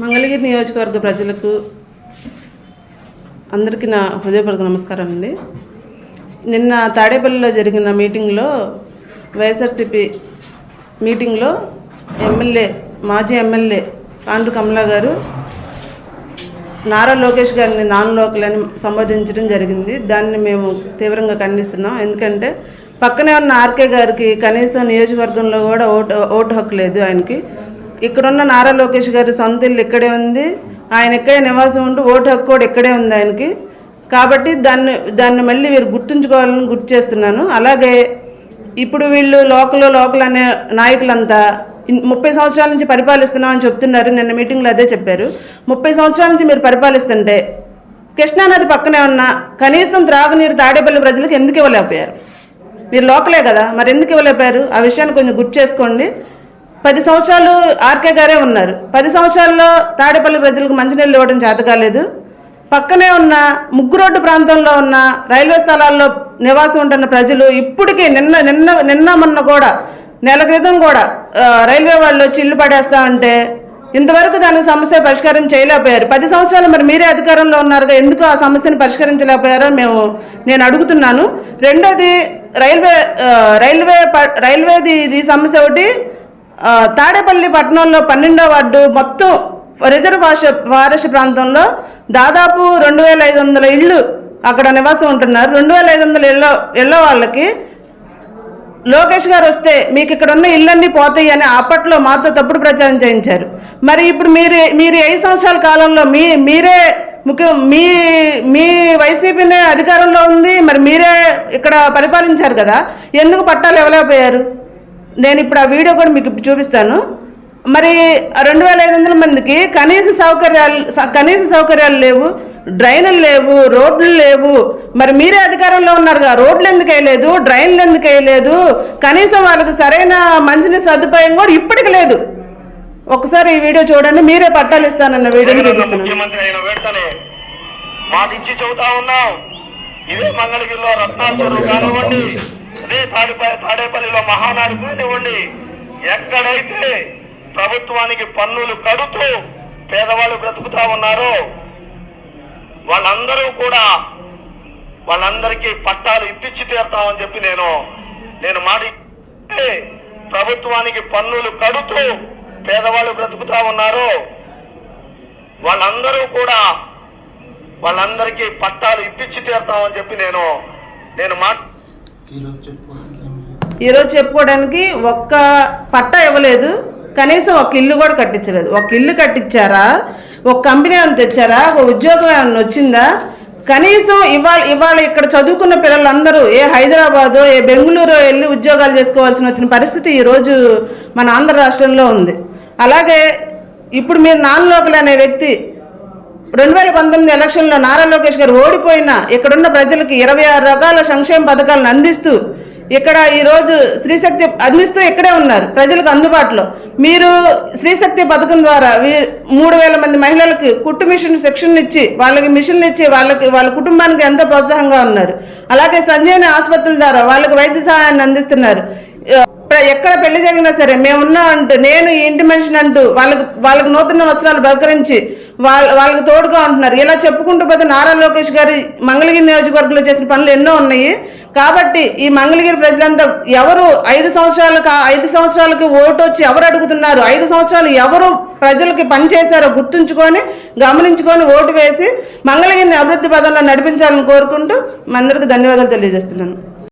మంగళగిరి నియోజకవర్గ ప్రజలకు అందరికీ నా హృదయపూర్వక నమస్కారం అండి. నిన్న తాడేపల్లిలో జరిగిన మీటింగ్లో వైఎస్ఆర్సిపి మీటింగ్లో ఎమ్మెల్యే మాజీ ఎమ్మెల్యే పాండు కమలా గారు నారా లోకేష్ గారిని నాన్ లోకల్ అని సంబోధించడం జరిగింది. దాన్ని మేము తీవ్రంగా ఖండిస్తున్నాం. ఎందుకంటే పక్కనే ఉన్న ఆర్కే గారికి కనీసం నియోజకవర్గంలో కూడా ఓటు ఓటు హక్కు లేదు ఆయనకి. ఇక్కడున్న నారా లోకేష్ గారి సొంత ఇల్లు ఇక్కడే ఉంది. ఆయన ఇక్కడే నివాసం ఉంటూ ఓటు హక్కు కూడా ఇక్కడే ఉంది ఆయనకి. కాబట్టి దాన్ని దాన్ని మళ్ళీ వీరు గుర్తుంచుకోవాలని గుర్తు చేస్తున్నాను. అలాగే ఇప్పుడు వీళ్ళు లోకల్ లోకల్ అనే నాయకులంతా ముప్పై సంవత్సరాల నుంచి పరిపాలిస్తున్నామని చెప్తున్నారు. నిన్న మీటింగ్లో అదే చెప్పారు. ముప్పై సంవత్సరాల నుంచి మీరు పరిపాలిస్తుంటే కృష్ణానది పక్కనే ఉన్న కనీసం త్రాగునీరు తాడేపల్లి ప్రజలకు ఎందుకు ఇవ్వలేకపోయారు? మీరు లోకలే కదా మరి ఎందుకు ఇవ్వలేకపోయారు? ఆ విషయాన్ని కొంచెం గుర్తు చేసుకోండి. పది సంవత్సరాలు ఆర్కే గారే ఉన్నారు. పది సంవత్సరాల్లో తాడేపల్లి ప్రజలకు మంచినీళ్ళు ఇవ్వడం చేత కాలేదు పక్కనే ఉన్న ముగ్గురోడ్డు ప్రాంతంలో ఉన్న రైల్వే స్థలాల్లో నివాసం ఉంటున్న ప్రజలు ఇప్పటికీ నిన్న నిన్న నిన్న మొన్న కూడా నెల క్రితం కూడా రైల్వే వాళ్ళు వచ్చి ఇల్లు పడేస్తా ఉంటే ఇంతవరకు దానికి సమస్య పరిష్కారం చేయలేకపోయారు. పది సంవత్సరాలు మరి మీరే అధికారంలో ఉన్నారుగా ఎందుకు ఆ సమస్యను పరిష్కరించలేకపోయారో మేము నేను అడుగుతున్నాను. రెండోది రైల్వే రైల్వే ప- రైల్వేది ఇది సమస్య ఒకటి తాడేపల్లి పట్టణంలో పన్నెండో వార్డు మొత్తం రిజర్వ్ ఫారెస్ట్ ప్రాంతంలో దాదాపు రెండు వేల ఐదు వందల ఇళ్ళు అక్కడ నివాసం ఉంటున్నారు. రెండు వేల ఐదు వందల ఇళ్ళ ఇళ్ళ వాళ్ళకి లోకేష్ గారు వస్తే మీకు ఇక్కడ ఉన్న ఇళ్ళన్నీ పోతాయి అని అప్పట్లో మాతో తప్పుడు ప్రచారం చేయించారు. మరి ఇప్పుడు మీరు మీరు ఐదు సంవత్సరాల కాలంలో మీ మీరే ముఖ్య మీ మీ వైసీపీనే అధికారంలో ఉంది మరి మీరే ఇక్కడ పరిపాలించారు కదా ఎందుకు పట్టాలు ఇవ్వలేకపోయారు? నేను ఇప్పుడు ఆ వీడియో కూడా మీకు ఇప్పుడు చూపిస్తాను. మరి రెండు వేల ఐదు వందల మందికి కనీస సౌకర్యాలు కనీస సౌకర్యాలు లేవు డ్రైన్లు లేవు రోడ్లు లేవు. మరి మీరే అధికారంలో ఉన్నారుగా రోడ్లు ఎందుకు వేయలేదు డ్రైన్లు ఎందుకు వేయలేదు? కనీసం వాళ్ళకి సరైన మంచినీటి సదుపాయం కూడా ఇప్పటికి లేదు. ఒకసారి ఈ వీడియో చూడండి మీరే పట్టాలు ఇస్తానన్న వీడియోని చూపిస్తున్నాను ముఖ్యమంత్రి అయిన వెంటనే మాటిచ్చి చెబుతా ఉన్నాం. ఇదే మంగళగిరిలో రత్నాల కానివ్వండి. అదే తాడి తాడేపల్లిలో మహానాడు కానివ్వండి ఎక్కడైతే ప్రభుత్వానికి పన్నులు కడుతూ పేదవాళ్ళు బ్రతుకుతా ఉన్నారో వాళ్ళందరూ కూడా వాళ్ళందరికీ పట్టాలు ఇప్పించి తీరుతామని చెప్పి నేను నేను మాట ప్రభుత్వానికి పన్నులు కడుతూ పేదవాళ్ళు బ్రతుకుతా ఉన్నారో వాళ్ళందరూ కూడా వాళ్ళందరికీ పట్టాలు ఇప్పించి తీరుతామని చెప్పి నేను నేను మాట ఈరోజు చెప్పుకోవడానికి ఒక్క పట్టా ఇవ్వలేదు. కనీసం ఒక ఇల్లు కూడా కట్టించలేదు. ఒక ఇల్లు కట్టించారా? ఒక కంపెనీ ఏమైనా తెచ్చారా? ఒక ఉద్యోగం ఏమైనా వచ్చిందా? కనీసం ఇవాళ ఇవాళ ఇక్కడ చదువుకున్న పిల్లలందరూ ఏ హైదరాబాదో ఏ బెంగళూరు వెళ్ళి ఉద్యోగాలు చేసుకోవాల్సిన వచ్చిన పరిస్థితి ఈరోజు మన ఆంధ్ర రాష్ట్రంలో ఉంది. అలాగే ఇప్పుడు మీరు నాన్ లోకల్ అనే వ్యక్తి రెండు వేల పంతొమ్మిది ఎలక్షన్లో నారా లోకేష్ గారు ఓడిపోయిన ఇక్కడున్న ప్రజలకి ఇరవై ఆరు రకాల సంక్షేమ పథకాలను అందిస్తూ ఇక్కడ ఈరోజు స్త్రీశక్తి అందిస్తూ ఇక్కడే ఉన్నారు ప్రజలకు అందుబాటులో. మీరు స్త్రీశక్తి పథకం ద్వారా వీ- మూడు వేల మంది మహిళలకు కుట్టు మిషన్ శిక్షణ ఇచ్చి వాళ్ళకి మిషన్లు ఇచ్చి వాళ్ళకి వాళ్ళ కుటుంబానికి ఎంతో ప్రోత్సాహంగా ఉన్నారు. అలాగే సంజీవని ఆసుపత్రుల ద్వారా వాళ్ళకి వైద్య సహాయాన్ని అందిస్తున్నారు. ప్ర- ఎక్కడ పెళ్ళి జరిగినా సరే మేమున్నా అంటూ నేను ఈ ఇంటి మనిషిని అంటూ వాళ్ళకి వాళ్ళకి నూతన వస్త్రాలు బహకరించి వాళ్ళ వాళ్ళకి తోడుగా ఉంటున్నారు. ఇలా చెప్పుకుంటూ పోతే నారా లోకేష్ గారి మంగళగిరి నియోజకవర్గంలో చేసిన పనులు ఎన్నో ఉన్నాయి. కాబట్టి ఈ మంగళగిరి ప్రజలంతా ఎవరు ఐదు సంవత్సరాలకు ఐదు సంవత్సరాలకి ఓటు వచ్చి ఎవరు అడుగుతున్నారు? ఐదు సంవత్సరాలు ఎవరు ప్రజలకి పనిచేశారో గుర్తుంచుకొని గమనించుకొని ఓటు వేసి మంగళగిరిని అభివృద్ధి పదంలో నడిపించాలని కోరుకుంటూ మీ అందరికీ ధన్యవాదాలు తెలియజేస్తున్నాను.